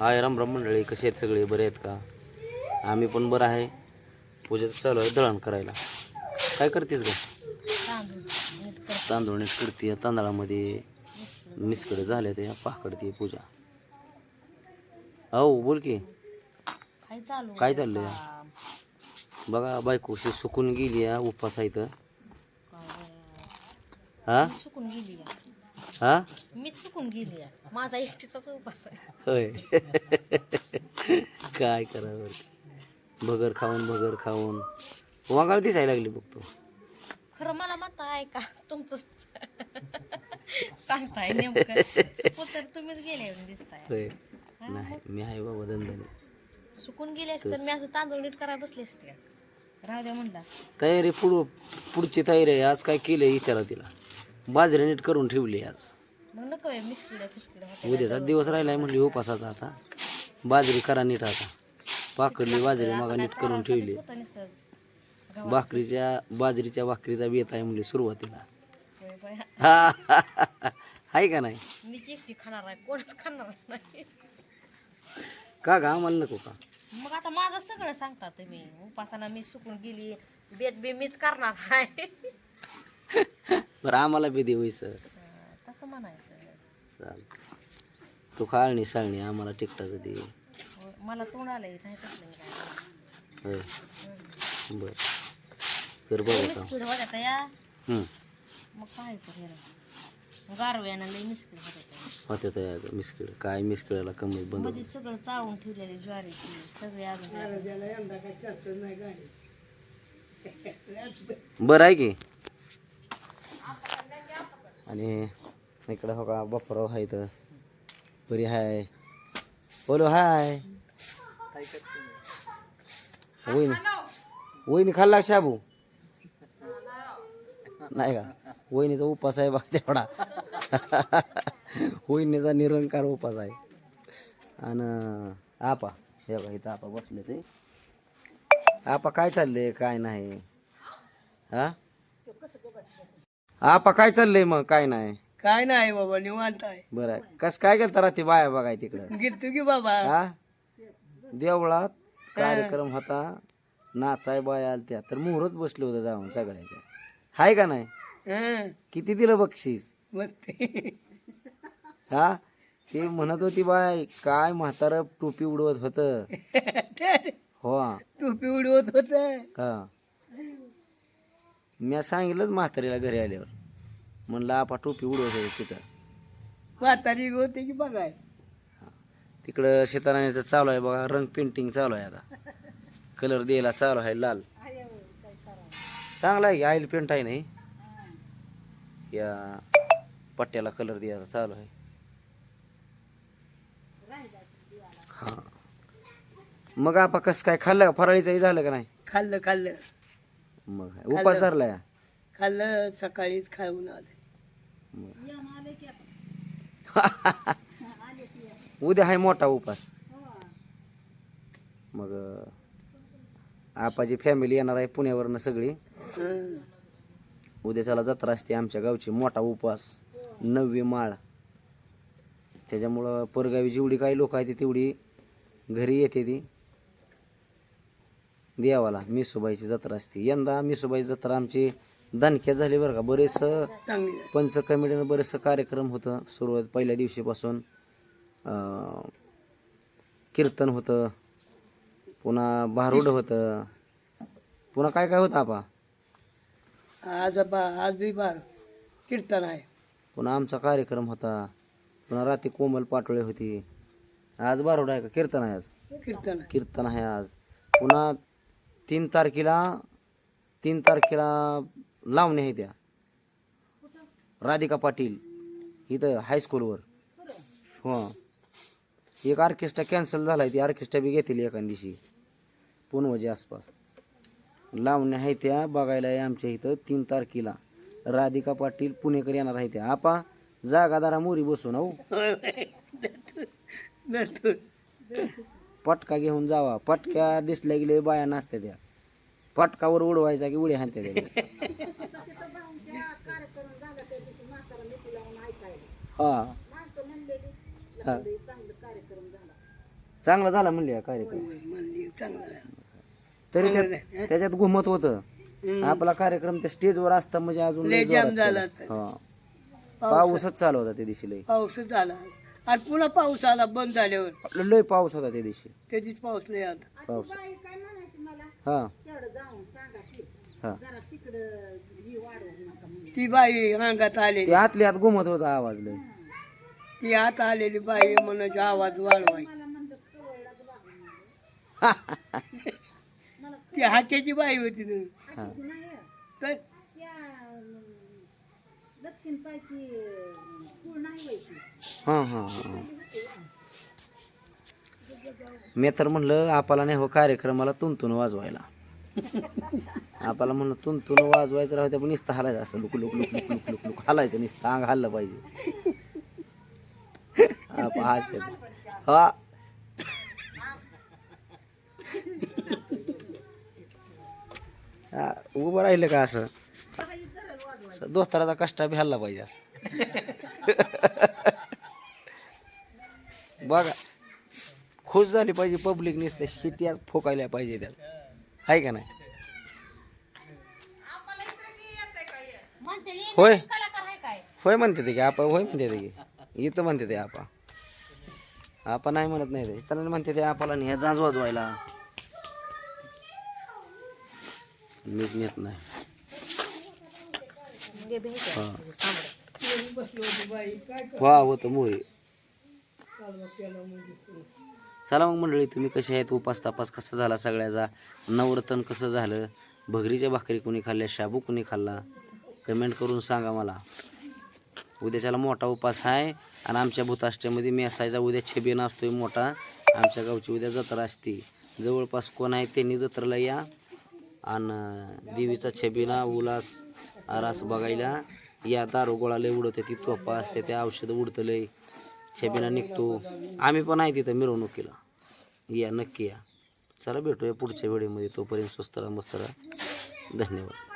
हाय राम राम मंडळी कसे आहेत सगळे? बरे आहेत का? आम्ही पण बरं आहे. पूजेचं चालू आहे दळण करायला. काय करतेस ग? तांदूळ नीट करते तांदळामध्ये मिसकडे झाले ते पाकडते पूजा. हो बोल की. काय चालू काय चाललंय? बघा बायकोशी सुकून गेली या उपास आहे इथं. हा? सुकून गेली. हा? मीच सुकून गेली. माझा एकटीचाच उपास आहे. होय. काय करावं भगर खाऊन भगर खाऊन. वांगाळ दिसायला लागली बघ तू. खरं मला म्हणता आहे का तुमचं सांगताय नेमकं. तर तुम्हीच गेले दिसताय. होय. हा, नाही मी आहे बाबा धंद्याने. सुकून गेले असते तर मी असं तांदूळ नीट करायला बसले असते. का? राहू द्या म्हणला. तयारी पुढं पुढची तयारी आहे. आज काय केलंय विचारा तिला. बाजरी नीट करून ठेवली आज. मग नको आहे. उद्याचा दिवस राहिलाय म्हणली उपासाचा आता. बाजरी करा नीट आता. पाकडली बाजरी मग नीट करून ठेवली. होतं नुसतं. गव्हाचं. भाकरीच्या बाजरीच्या भाकरीचा बेत आहे म्हणली सुरुवातीला. होय. हा आहे का नाही? मीच एकटी खाणार आहे कोणच खाणार नाही. का गा आम्हाला नको का? मग आता माझं सगळं सांगता तुम्ही. उपासना मी सुकून गेली. बेत बी मीच करणार आहे. बरं आम्हाला बी दे सर अं, तसं म्हणायचं चाल तू खाळणी साळणी आम्हाला तिकटाचं दे. मला तोंड आलंय नाही तसलं काय. होय. हं. बर. कर बघ आता. होत्या त्या हम्म. मग काय तर गारव्यानं लई मिसकिड होत्या त्या. होत्या त्या मिसकिड काय मिसकिडाला कमी बंदमध्ये सगळं चाळून ठेवलेली ज्वारीची सगळे अजून बरं आहे की. आणि इकडं हो का बपराव आहे तर परी हाय. बोलो हाय. वहिनी. वहिनी खाल्ला शाबू? नाही का? वहिनीचा उपास आहे बा तेवढा. वहिनीचा निरंकार उपास आहे. आणि आपा. हे बघा इथं आपा बसले ते. आपा काय चाललंय? काय नाही. हा? आपा काय चाललंय मग? काय नाही. काय नाही बाबा निवांत आहे. बरं. आहे. कस काय गेलता रात्री बाया बघाय तिकडं? गेलतो की बाबा. हा? देवळात कार्यक्रम होता. नाचाय बाया आलत्या. तर मोहरच बसलो होतं जाऊन सगळ्याच्या. हाय का नाही? हं, किती दिलं बक्षीस? मग ते हा? ते म्हणत होती बाय काय म्हातारं टोपी उडवत होत. हो. टोपी उडवत होत. हा. मी सांगितलंच म्हातारीला घरी आल्यावर. म्हणलं आपा टोपी उडवत होते तिथं. म्हातारी होते की बघाय. तिकडं शेताराण्याचं चालू आहे बघा रंग पेंटिंग चालू आहे आता. कलर द्यायला चालू आहे लाल. चांगला आहे ऑइल पेंट आहे नाही. या पट्ट्याला कलर द्यायचा चालू आहे. हा. मग आपा कसं काय खाल्लं फराळीचंही झालं का नाही? खाल्लं खाल्लं. मग काय, उपास धरलाय खाल्लं सकाळीच खाऊन आले. उद्या आहे मोठा उपास. मग आपाची फॅमिली येणार आहे पुण्यावरनं सगळी. उद्या चला जत्रा असते आमच्या गावची मोठा उपास. नववी माळ. त्याच्यामुळं परगावी जेवढी काही लोक आहेत तेवढी घरी येते ती. देवाला मिसुबाईची जत्रा असते. यंदा मिसुबाईची जत्रा आमची दणक्या झाली बरं का. बरेच चांगली. पंच कमिटीनं बरेचसं कार्यक्रम होतं सुरुवात पहिल्या दिवशीपासून. अं, कीर्तन होतं. पुन्हा भारुड होतं. पुन्हा काय काय होतं आपा? आज बा आज बी बार कीर्तन आहे. पुन्हा आमचा कार्यक्रम होता. पुन्हा रात्री कोमल पाटोळे होती. आज बारोड आहे का? कीर्तन आहे आज? कीर्तन आहे. कीर्तन आहे आज. पुन्हा तीन तारखेला तीन तारखेला लावणी आहे त्या. राधिका पाटील इथं हायस्कूलवर हां. हो. एक ऑर्केस्ट्रा कॅन्सल झाला आहे ती ऑर्केस्ट्रा बी घेतली एका दिवशी. पुनवच्या आसपास. लावण्या आहे त्या बघायला आहे आमच्या इथं तीन तारखेला. राधिका पाटील पुणेकर येणार आहे त्या. आपा जागादारा मोरी बसून हो पटका घेऊन जावा. पटक्या दिसल्या गेले बाया नाचत्या त्या. पटकावर उडवायचा की उड्या हाणत्या त्या. हा. हा. चांगला झाला. म्हणले हा कार्यक्रम. म्हणली चांगलं आहे. तरी त्यात. त्याच्यात घुमत होतं. आपला कार्यक्रम त्या स्टेजवर असता म्हणजे अजून लय लय जाम जोरात झाला केला. असता. हा. पाऊस पाऊसच चालू होता त्या दिवशी लय. पाऊस झाला. आणि पुन्हा पाऊस आला बंद झाल्यावर. लय पाऊस होता त्या दिवशी. त्याचीच पाऊस नाही आता पाऊस. हा. हा ती बाई अंगात आलेली. ते आतल्या आत घुमत होता आवाज लय. ती आत आलेली बाई म्हणायची आवाज वाढवाय. ती हाक्याची बाई होती ना हा. तर हा हा हा मी तर म्हणलं आपला नाही हो कार्यक्रमाला तुंतून वाजवायला. आपल्याला तुन तुण वाजवायचं राहू पण नुसतं हालायचं असं look look look look look look look हालायचं नुसतं अंग हल्लं पाहिजे. हा. उभं राहिलं का असं? दोस्ताराचा कष्ट बी हल्ला पाहिजे असं. बघा खुश झाली पाहिजे पब्लिक नुसतं शिटी आज फोकायला पाहिजे त्यात आहे का नाही? होय. कलाकार आहे काय? होय म्हणते ते की आपा होय म्हणते ते की. इथं म्हणते ते आपा. आपा नाही म्हणत नाही ते तर म्हणते ते आपल्याला न्या जांज वाजवायला. मीच नेत नाही. हा. वा होतं मोहे. चला मग मंडळी तुम्ही कसे आहेत? उपास तपास कसा झाला सगळ्याचा? नवरतन कसं झालं? भगरीच्या भाकरी कोणी खाल्ल्या शाबू कोणी खाल्ला? कमेंट करून सांगा मला. उद्याच्याला मोठा उपास आहे आणि आमच्या भूताष्ट्यामध्ये मी असायचा. उद्या असतो असतोय मोठा. आमच्या गावची उद्या जत्रा असते. जवळपास कोण आहे त्यांनी जत्रेला या आणि देवीचा छबिना उलास आरास बघायला. या दारू गोळा उडवते. ती तोपा असते त्या औषधं उडतं लय छबिना निघतो. आम्ही पण आहे तिथं मिरवणुकीला. या नक्की या. चला भेटूया पुढच्या व्हिडिओमध्ये. तोपर्यंत स्वस्त राहा मस्त राहा. धन्यवाद.